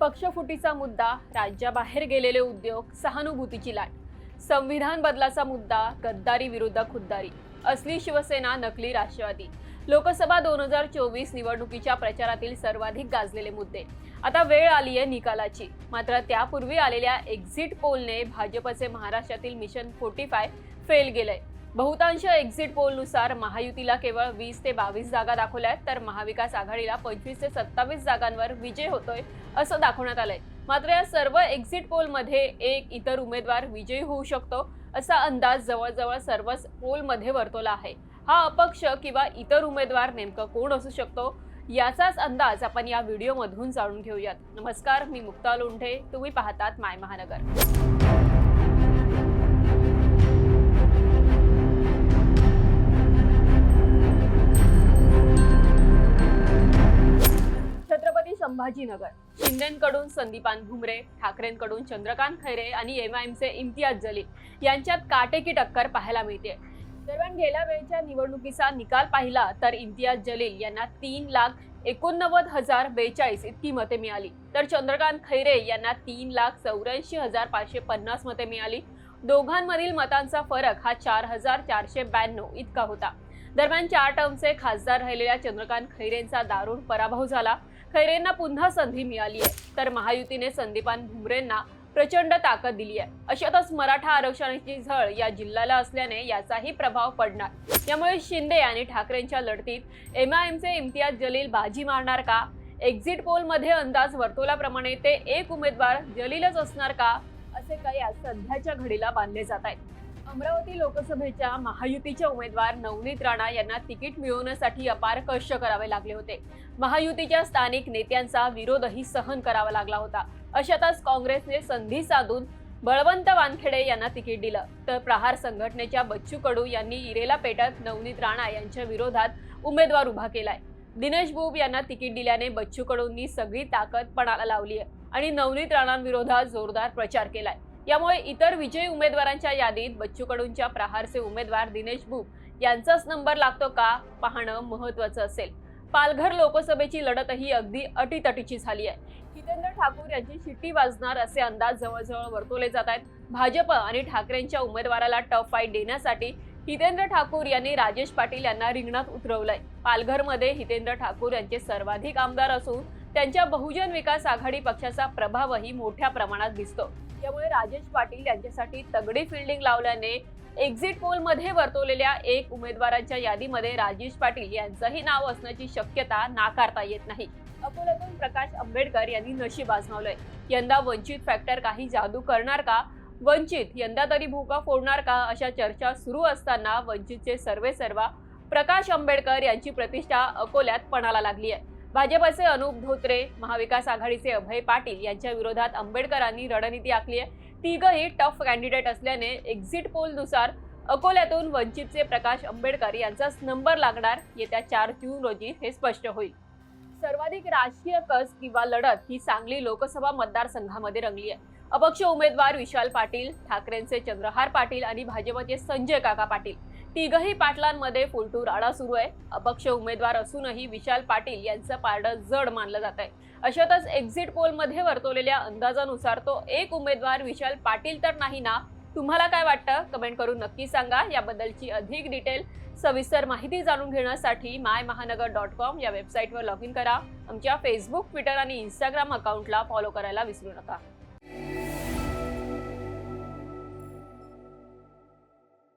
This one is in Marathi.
पक्षफुटीचा मुद्दा राज्याबाहेर गेलेले उद्योग सहानुभूतीची लाट. संविधान बदलाचा मुद्दा गद्दारी विरुद्ध खुद्दारी. असली शिवसेना नकली राष्ट्रवादी. लोकसभा दोन हजार चोवीस निवडणुकीच्या प्रचारातील सर्वाधिक गाजलेले मुद्दे. आता वेळ आली आहे निकालाची. मात्र त्यापूर्वी आलेल्या एक्झिट पोलने भाजपचे महाराष्ट्रातील मिशन फोर्टी फाय फेल गेलंय. बहुतांश एक्झिट पोलनुसार महायुतीला केवळ वीस ते बावीस जागा दाखवल्या आहेत तर महाविकास आघाडीला पंचवीस ते सत्तावीस जागांवर विजय होतोय असं दाखवण्यात आलंय. मात्र या सर्व एक्झिट पोलमध्ये एक इतर उमेदवार विजयी होऊ शकतो असा अंदाज जवळजवळ सर्वच पोलमध्ये वर्तवला आहे. हा अपक्ष किंवा इतर उमेदवार नेमकं कोण असू शकतो याचाच अंदाज आपण या व्हिडिओमधून जाणून घेऊयात. नमस्कार मी मुक्ता लोंढे तुम्ही पाहतात माय महानगर. संभाजीनगर. शिंदेकडून संदीपान भुमरे ठाकरेंकडून चंद्रकांत खैरे आणि एमआयएमचे इम्तियाज जलील यांच्यात काटेकी टक्कर पाहायला मिळते. दरम्यान गेल्या वेळच्या निवडणुकीचा निकाल पाहिला तर इम्तियाज जलील यांना तीन लाख एकोणनव्वद हजार बेचाळीस इतकी मते मिळाली. तर चंद्रकांत खैरे यांना तीन लाख चौऱ्याऐंशी हजार पाचशे पन्नास मते मिळाली. दोघांमधील मतांचा फरक हा चार हजार चारशे ब्याण्णव इतका होता. दरम्यान चार टर्मचे खासदार राहिलेल्या चंद्रकांत खैरेंचा दारुण पराभव झाला. खैरेंना पुन्हा संधी मिळाली आहे. तर महायुतीने संदीपान भुमरेंना प्रचंड ताकद दिली आहे. अशातच मराठा आरक्षणाची झळ या जिल्ह्याला असल्याने याचाही प्रभाव पडणार. यामुळे शिंदे आणि ठाकरेंच्या लढतीत एम आय एमचे इम्तियाज जलील बाजी मारणार का? एक्झिट पोलमध्ये अंदाज वर्तवल्याप्रमाणे ते एक उमेदवार जलीलच असणार का? असे काही आज सध्याच्या घडीला बांधले जात आहेत. अमरावती लोकसभेच्या महायुतीचे उमेदवार नवनीत राणा यांना तिकीट मिळवण्यासाठी अपार कष्ट करावे लागले होते. महायुतीच्या स्थानिक नेत्यांचा विरोधही सहन करावा लागला होता. अशातच काँग्रेसने संधी साधून बळवंत वानखेडे यांना तिकीट दिलं. तर प्रहार संघटनेच्या बच्चू कडू यांनी इरेला पेटत नवनीत राणा यांच्या विरोधात उमेदवार उभा केलाय. दिनेश बुब यांना तिकीट दिल्याने बच्चू कडूंनी सगळी ताकद पणाला लावली आहे आणि नवनीत राणांविरोधात जोरदार प्रचार केलाय. यामुळे इतर विजयी उमेदवारांच्या यादीत बच्चू कडूंच्या प्रहारचे उमेदवार दिनेश भूप यांचाच नंबर लागतो का पाहणं महत्वाचं असेल. पालघर लोकसभेची लढतही अगदी अटीतटीची झाली आहे. हितेंद्र ठाकूर यांची शिट्टी वाजणार असे अंदाज जवळजवळ वर्तवले जात आहेत. भाजप आणि ठाकरेंच्या उमेदवाराला टफ फाईट देण्यासाठी हितेंद्र ठाकूर यांनी राजेश पाटील यांना रिंगणात उतरवलंय. पालघरमध्ये हितेंद्र ठाकूर यांचे सर्वाधिक आमदार असून त्यांच्या बहुजन विकास आघाडी पक्षाचा प्रभावही मोठ्या प्रमाणात दिसतो. त्यामुळे राजेश पाटील यांच्यासाठी तगडी फिल्डिंग लावल्याने एक्झिट पोलमध्ये वर्तवलेल्या एक उमेदवारांच्या यादीमध्ये राजेश पाटील यांचंही नाव असण्याची शक्यता नाकारता येत नाही. अकोल्यातून प्रकाश आंबेडकर यांनी नशीब आजमावलंय. यंदा वंचित फॅक्टर काही जादू करणार का? वंचित यंदा तरी भूका फोडणार का? अशा चर्चा सुरू असताना वंचितचे सर्वे सर्वा प्रकाश आंबेडकर यांची प्रतिष्ठा अकोल्यात पणाला लागली आहे भाजपचे अनुप धोत्रे महाविकास आघाडीचे अभय पाटील यांच्या विरोधात आंबेडकरांनी रणनीती आखली आहे. तिघही टफ कॅन्डिडेट असल्याने एक्झिट पोलनुसार अकोल्यातून वंचितचे प्रकाश आंबेडकर यांचाच नंबर लागणार येत्या चार जून रोजी हे स्पष्ट होईल. सर्वाधिक राजकीय कस किंवा लढत ही सांगली लोकसभा मतदारसंघामध्ये रंगली आहे. अपक्ष उमेदवार विशाल पाटील ठाकरेंचे चंद्रहार पाटील आणि भाजपचे संजय काका पाटील. तिघही पाटलांमध्ये फुलटूर आडा सुरू आहे. अपक्ष उमेदवार असूनही विशाल पाटील यांचं पारडं जड मानलं जात आहे अशातच एक्झिट पोलमध्ये वर्तवलेल्या अंदाजानुसार तो एक उमेदवार विशाल पाटील तर नाही ना? तुम्हाला काय वाटतं? कमेंट करून नक्की सांगा. याबद्दलची अधिक डिटेल सविस्तर माहिती जाणून घेण्यासाठी माय महानगर डॉट कॉम या वेबसाईटवर लॉग इन करा. आमच्या फेसबुक ट्विटर आणि इंस्टाग्राम अकाउंटला फॉलो करायला विसरू नका.